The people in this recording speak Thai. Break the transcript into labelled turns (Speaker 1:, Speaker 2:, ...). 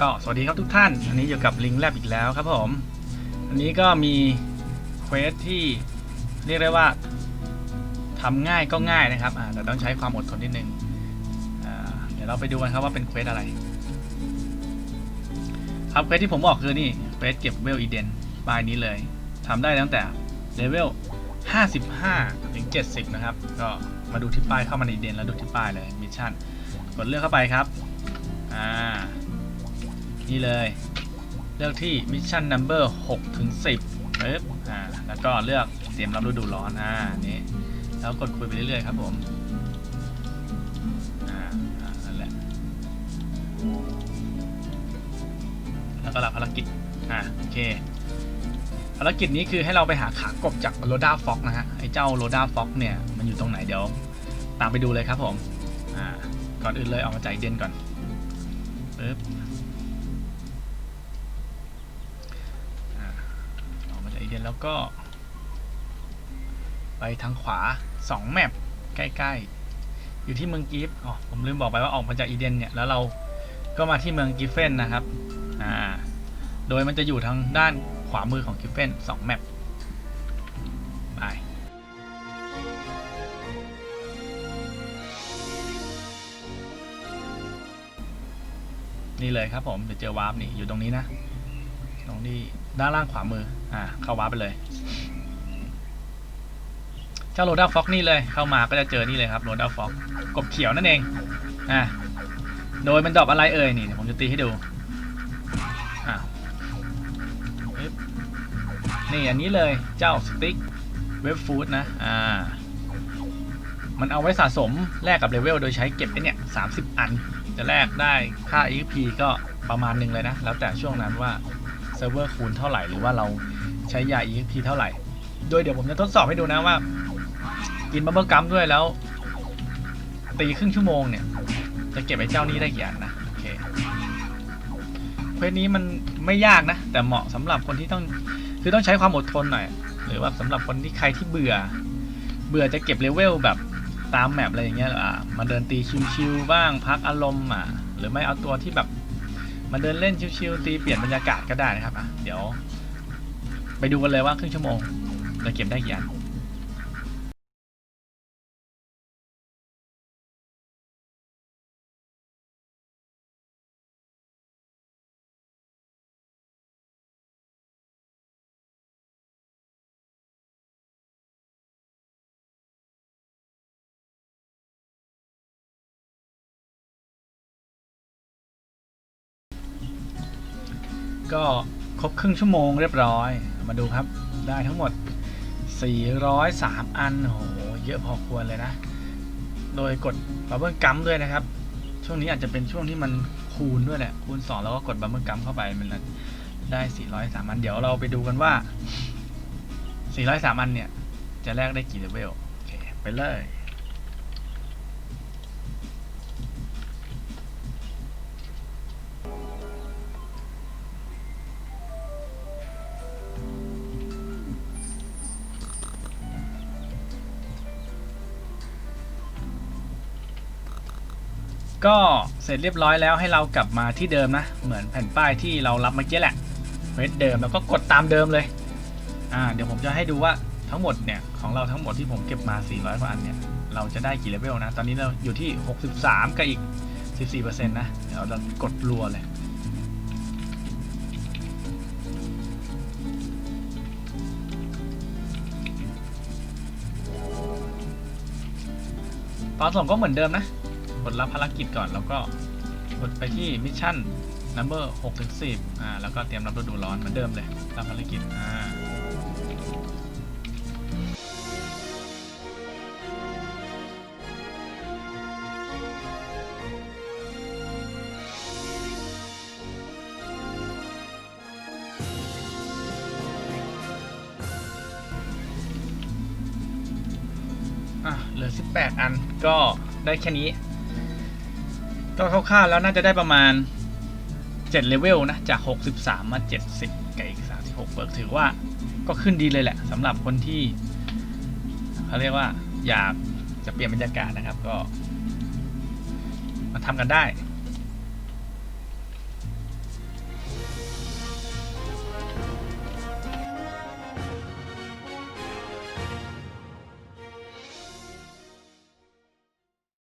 Speaker 1: ก็สวัสดีครับทุกท่าน อันนี้อยู่กับลิงแลบอีกแล้วครับผม อันนี้ก็มีเควสที่เรียกได้ว่าทำง่ายก็ง่ายนะครับแต่ต้องใช้ความอดทนนิดนึงเดี๋ยวเราไปดูกันครับว่าเป็นเควสอะไร ครับเควสที่ผมบอกคือนี่เควสเก็บเวลอีเดนปลายนี้เลยทำได้ตั้งแต่เลเวล 55 ถึง 70 นะครับ ก็มาดูที่ป้ายเข้ามาในอีเดนแล้วดูที่ป้ายเลยมิชชั่น กดเลือกเข้าไปครับ อ่า นี่เลย เลือกที่มิชชั่นนัมเบอร์6ถึง10ปึ๊บอ่าแล้วก็เลือกเตรียมรับฤดูร้อนอ่านี่แล้วกดคุยไปเรื่อยๆครับผมอ่าอ่านั่นแหละแล้วก็รับภารกิจอ่าโอเคภารกิจนี้คือให้เราไปหาขากบจากโรด้าฟ็อกนะฮะไอ้เจ้าโรด้าฟ็อกเนี่ยมันอยู่ตรงไหนเดี๋ยวตามไปดูเลยครับผมอ่าก่อนอื่นเลยออกมาจากเดนก่อนปึ๊บ แล้วก็ ไปทางขวา 2 แมปใกล้ ๆ อยู่ที่เมืองกิฟต์อ๋อผมลืมบอกไปว่าออกมาจากอีเดนเนี่ย แล้วเราก็มาที่เมืองกิฟเฟนนะครับ อ่า โดยมันจะอยู่ทางด้านขวามือของกิฟเฟน2แมปไปนี่เลยครับผมเดี๋ยวเจอวาร์ปนี่อยู่ตรงนี้นะ ตรงที่ ด้านล่างขวามือ อ่า เข้าวาร์ปไปเลย เจ้าโรด้าฟ็อกนี่เลย เข้ามาก็จะเจอนี่เลยครับโรด้าฟ็อกกบเขียวนั่นเอง อ่า โดยมันดอปอะไรเอ่ย นี่ผมจะตีให้ดูอ่าปึ๊บนี่อันนี้เลยเจ้าสติ๊กเวฟฟู้ดนะ อ่า มันเอาไว้สะสมแลกกับเลเวลโดยใช้เก็บไอ้เนี่ย30อัน จะแลกได้ค่า EXP ก็ประมาณหนึ่งเลยนะ แล้วแต่ช่วงนั้นว่า เซิร์ฟเวอร์คูณเท่าไหร่หรือว่าเราใช้ยา EXP เท่าไหร่ โดยเดี๋ยวผมจะทดสอบให้ดูนะว่า กินบับเบิลกัมด้วยแล้ว ตีครึ่งชั่วโมงเนี่ย จะเก็บไอ้เจ้านี้ได้กี่อันนะ โอเคเควสนี้มันไม่ยากนะ แต่เหมาะสำหรับคนที่ต้องคือต้องใช้ความอดทนหน่อย หรือว่าสำหรับคนที่ใครที่เบื่อ เบื่อจะเก็บเลเวลแบบตามแมปอะไรอย่างเงี้ยอะมาเดินตีชิวๆบ้างพักอารมณ์อะหรือไม่เอาตัวที่แบบ มาเดินเล่นชิวๆตีเปลี่ยนบรรยากาศก็ได้นะครับอะเดี๋ยว ไปดูกันเลยว่าครึ่งชั่วโมงจะเก็บได้กี่อัน ก็ครบครึ่งชั่วโมงเรียบร้อย มาดูครับ ได้ทั้งหมด 403 อันโหเยอะพอควรเลยนะ โดยกดบับเบิลกัมด้วยนะครับ ช่วงนี้อาจจะเป็นช่วงที่มันคูณด้วยแหละ คูณ 2 แล้วก็กดบับเบิลกัมเข้าไปมันได้ 403 อัน เดี๋ยวเราไปดูกันว่า 403 อันเนี่ย จะแลกได้กี่เลเวล โอเค ไปเลย ก็เสร็จเรียบร้อยแล้วให้เรากลับมาที่เดิมนะ เหมือนแผ่นป้ายที่เรารับเมื่อกี้แหละเวสเดิมแล้วก็กดตามเดิมเลยอ่าเดี๋ยวผมจะให้ดูว่าทั้งหมดเนี่ยของเราทั้งหมดที่ผมเก็บมา 400กว่าอันเนี่ยเราจะได้กี่เลเวลนะ ตอนนี้เราอยู่ที่ 63 กับอีก 14%นะ เดี๋ยวเรากดรัวเลย ตอนส่งก็เหมือนเดิมนะ ดรับภารกิจก่อน แล้วก็กดไปที่มิชชั่น number 6ถึง10อ่าแล้วก็เตรียมรับฤดูร้อนเหมือนเดิมเลยรับภารกิจอ่าเหลือ 18 อันก็ได้แค่นี้ ก็คร่าวๆแล้วน่าจะได้ประมาณ7เลเวลนะ จาก 63 มา 70กับอีก36เบิกถือว่าก็ขึ้นดีเลยแหละสำหรับคนที่เขาเรียกว่าอยากจะเปลี่ยนบรรยากาศนะครับก็ มาทำกันได้